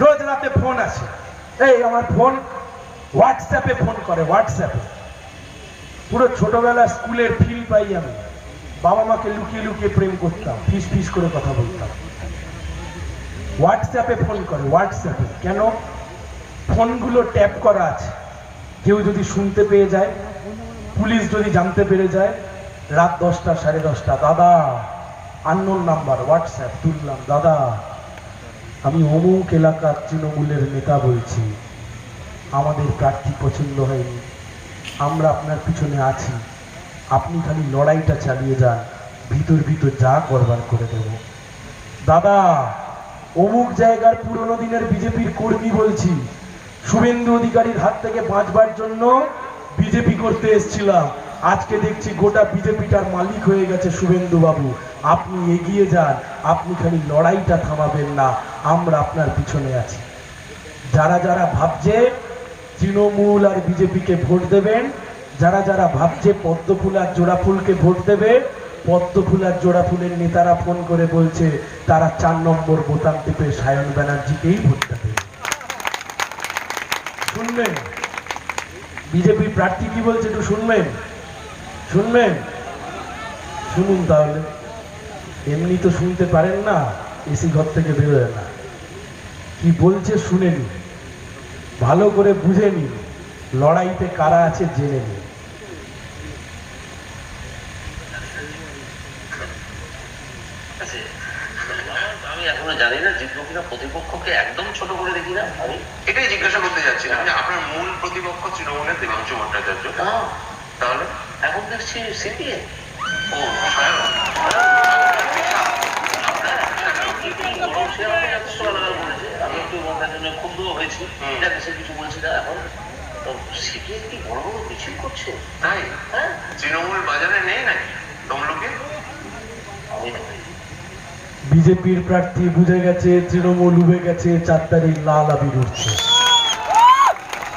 রোজ রাতে ফোন আসে এই আমার ফোন হোয়াটসঅ্যাপে ফোন করে হোয়াটসঅ্যাপে পুরো ছোটবেলা স্কুলের ফিল পাই আমি। বাবা মাকে লুকিয়ে লুকিয়ে প্রেম করতাম, ফিস ফিস করে কথা বলতাম। হোয়াটসঅ্যাপে ফোন করে হোয়াটসঅ্যাপে কেন? ফোনগুলো ট্যাপ করা আছে। কেউ যদি শুনতে পেয়ে যায়, পুলিশ যদি জানতে পেরে যায়, রাত দশটা, সাড়ে দশটা, দাদা আননোন নাম্বার হোয়াটসঅ্যাপ তুললাম, দাদা আমি অমুক এলাকার তৃণমূলের নেতা বলছি। আমাদের প্রার্থী পছন্দ হয়নি। আমরা আপনার পিছনে আছি। আপনি খালি লড়াইটা চালিয়ে যান। ভিতর ভিতর যা করবার করে দেব। দাদা, অমুক জায়গার পুরনো দিনের বিজেপির কর্মী বলছি। শুভেন্দু অধিকারীর হাত থেকে বাঁচবার জন্য বিজেপি করতে এসছিলাম। আজকে দেখছি গোটা বিজেপিটার মালিক হয়ে গেছে শুভেন্দু বাবু আপনি এগিয়ে যান, আপনি খালি লড়াইটা থামাবেন না, আমরা আপনার পিছনে আছি। যারা যারা ভাবছে তৃণমূল আর বিজেপিকে ভোট দেবেন, যারা যারা ভাবছে পদ্মফুল আর জোড়া ফুলকে ভোট দেবে, পদ্মফুল আর জোড়া ফুলের নেতারা ফোন করে বলছে, তারা চার নম্বর বোতাম টিপে সায়ন ব্যানার্জিকেই ভোট দেবে। শুনবেন? বিজেপি প্রার্থী কি বলছে একটু শুনবেন? শুনবেন? শুনুন তাহলে। এমনি তো শুনতে পারেন না এসি ঘর থেকে বেরোয় না। কি বলছে শুনে নিন। ভালো করে বুঝে নিন লড়াইতে কারা আছে জেনে নিন। আমি এখনও জানি না জিতবো কিনা প্রতিপক্ষকে একদম ছোট করে দেখি না আমি এটাই জিজ্ঞাসা করতে যাচ্ছিলাম যে আপনার মূল প্রতিপক্ষ তৃণমূলের দেবাংশু ভট্টাচার্য। তাহলে? এখন দেখছি সিপিএ ও আমি একটু ক্ষুব্ধ হয়েছি কিছু বলছি না এখন বড় বড় বাজারে নেই নাকি বিজেপির প্রার্থী বুঝে গেছে, তৃণমূল উবে গেছে চার তারিখ লাল আবির উঠছে।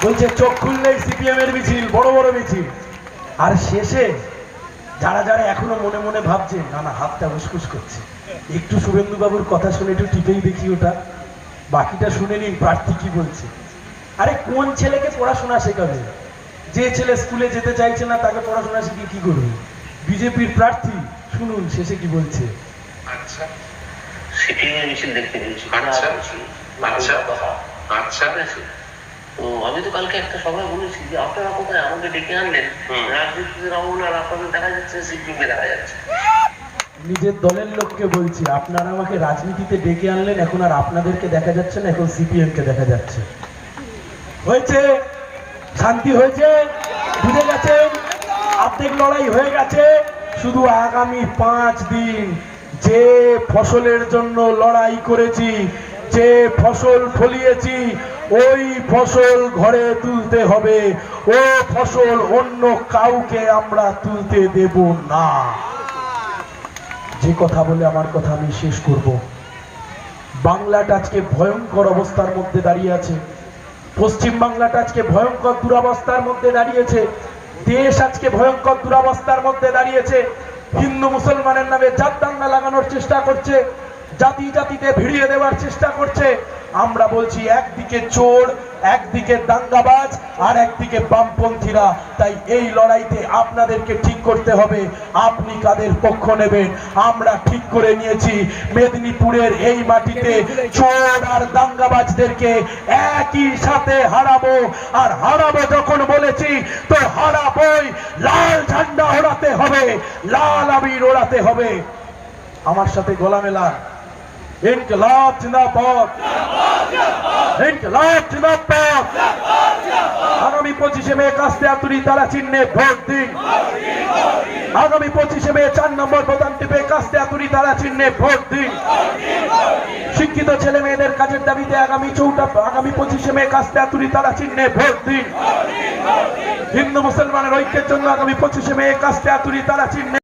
বলছে, চোখ খুললেই সিপিএম এর মিছিল, বড় বড় মিছিল। আর শেষে যারা যারা এখনও মনে মনে ভাবছে না না হাতটা উসকুস করছে। একটু শুভেন্দু বাবুর কথা শুনে একটু টিপেই দেখি ওটা। বাকিটা শুনে নিন প্রার্থী কি বলছে। আরে কোন ছেলেকে পড়াশোনা শেখাবে? যে ছেলে স্কুলে যেতে চাইছে না তাকে পড়াশোনা শিখিয়ে কি করবে? বিজেপির প্রার্থী শুনুন শেষে কি বলছে। আচ্ছা। আচ্ছা। আচ্ছা। তো আমি তো কালকে একটা সভায় বলেছি যে আপনারা কোথায়? আমাকে ডেকে আনলেন। রাজনীতিতে রাহুল আর আপনাদের দেখা যাচ্ছে সিপিএমকে দেখা যাচ্ছে। নিজের দলের লোককে বলছি আপনারা আমাকে রাজনীতিতে ডেকে আনলেন এখন আর আপনাদেরকে দেখা যাচ্ছে না এখন সিপিএম কে দেখা যাচ্ছে। হয়েছে? শান্তি হয়েছে? বুঝে গেছেন? আর্ধেক লড়াই হয়ে গেছে। শুধু আগামী পাঁচ দিন যে ফসলের জন্য লড়াই করেছি যে ফসল ফলিয়েছি ওই ফসল ঘরে তুলতে হবে। ও ফসল অন্য কাউকে আমরা তুলতে দেব না। যে কথা বলে আমার কথা আমি শেষ করব। বাংলাটা আজকে ভয়ঙ্কর অবস্থার মধ্যে দাঁড়িয়ে আছে। পশ্চিম বাংলাটা আজকে ভয়ঙ্কর দুরাবস্থার মধ্যে দাঁড়িয়েছে। দেশ আজকে ভয়ঙ্কর দুরাবস্থার মধ্যে দাঁড়িয়েছে। হিন্দু মুসলমানের নামে জাত দাঙ্গা লাগানোর চেষ্টা করছে। জাতি জাতিতে ভিড়িয়ে দেওয়ার চেষ্টা করছে। আমরা বলছি একদিকে চোর, একদিকে দাঙ্গাবাজ আর একদিকে বামপন্থীরা। তাই এই লড়াইতে আপনাদেরকে ঠিক করতে হবে। আপনি কাদের পক্ষ নেবেন? আমরা ঠিক করে নিয়েছি। মেদিনীপুরের এই মাটিতে চোর আর দাঙ্গাবাজদেরকে একই সাথে হারাবো। আর হারাবো যখন বলেছি, তো হারাবোই। লাল ঝান্ডা ওড়াতে হবে। লাল আবির ওড়াতে হবে। আমার সাথে গলা মেলা ইনকলাব জিন্দাবাদ ইনকলাব জিন্দাবাদ আগামী পঁচিশে মে কাস্তে আতুরি তারা চিহ্নে ভোট দিন আগামী পঁচিশে মে চার নম্বর প্রধান টিপে কাস্তে আতুরি তারা চিহ্নে ভোট দিন শিক্ষিত ছেলে মেয়েদের কাজের দাবিতে আগামী চৌঠা আগামী পঁচিশে মে কাস্তে আতুরি তারা চিহ্নে ভোট দিন। হিন্দু মুসলমানের ঐক্যের জন্য আগামী পঁচিশে মে কাস্তে আতুরি তারা চিহ্নে